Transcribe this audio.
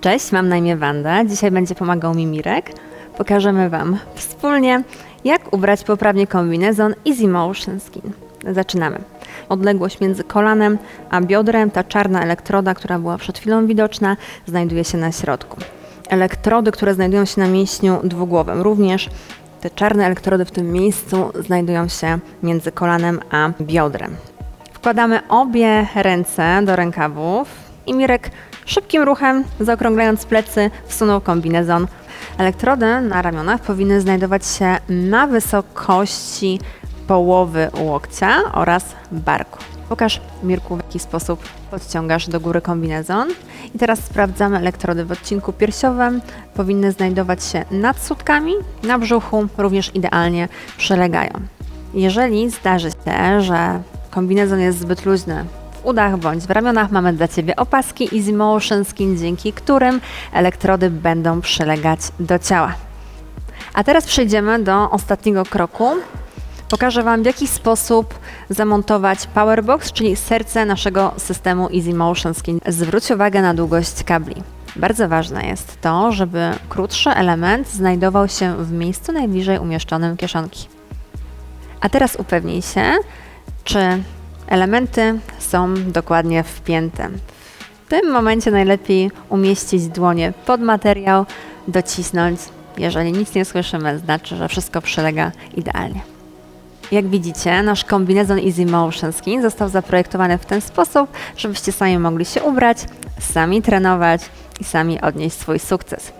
Cześć, mam na imię Wanda. Dzisiaj będzie pomagał mi Mirek. Pokażemy Wam wspólnie, jak ubrać poprawnie kombinezon Easy Motion Skin. Zaczynamy. Odległość między kolanem a biodrem, ta czarna elektroda, która była przed chwilą widoczna, znajduje się na środku. Elektrody, które znajdują się na mięśniu dwugłowym, również te czarne elektrody w tym miejscu znajdują się między kolanem a biodrem. Wkładamy obie ręce do rękawów i Mirek szybkim ruchem, zaokrąglając plecy, wsunął kombinezon. Elektrody na ramionach powinny znajdować się na wysokości połowy łokcia oraz barku. Pokaż Mirku, w jaki sposób podciągasz do góry kombinezon. I teraz sprawdzamy elektrody w odcinku piersiowym. Powinny znajdować się nad sutkami, na brzuchu, również idealnie przylegają. Jeżeli zdarzy się, że kombinezon jest zbyt luźny udach bądź w ramionach, mamy dla Ciebie opaski Easy Motion Skin, dzięki którym elektrody będą przylegać do ciała. A teraz przejdziemy do ostatniego kroku. Pokażę Wam, w jaki sposób zamontować Powerbox, czyli serce naszego systemu Easy Motion Skin. Zwróć uwagę na długość kabli. Bardzo ważne jest to, żeby krótszy element znajdował się w miejscu najbliżej umieszczonym kieszonki. A teraz upewnij się, czy elementy są dokładnie wpięte. W tym momencie najlepiej umieścić dłonie pod materiał, docisnąć. Jeżeli nic nie słyszymy, znaczy, że wszystko przylega idealnie. Jak widzicie, nasz kombinezon Easy Motion Skin został zaprojektowany w ten sposób, żebyście sami mogli się ubrać, sami trenować i sami odnieść swój sukces.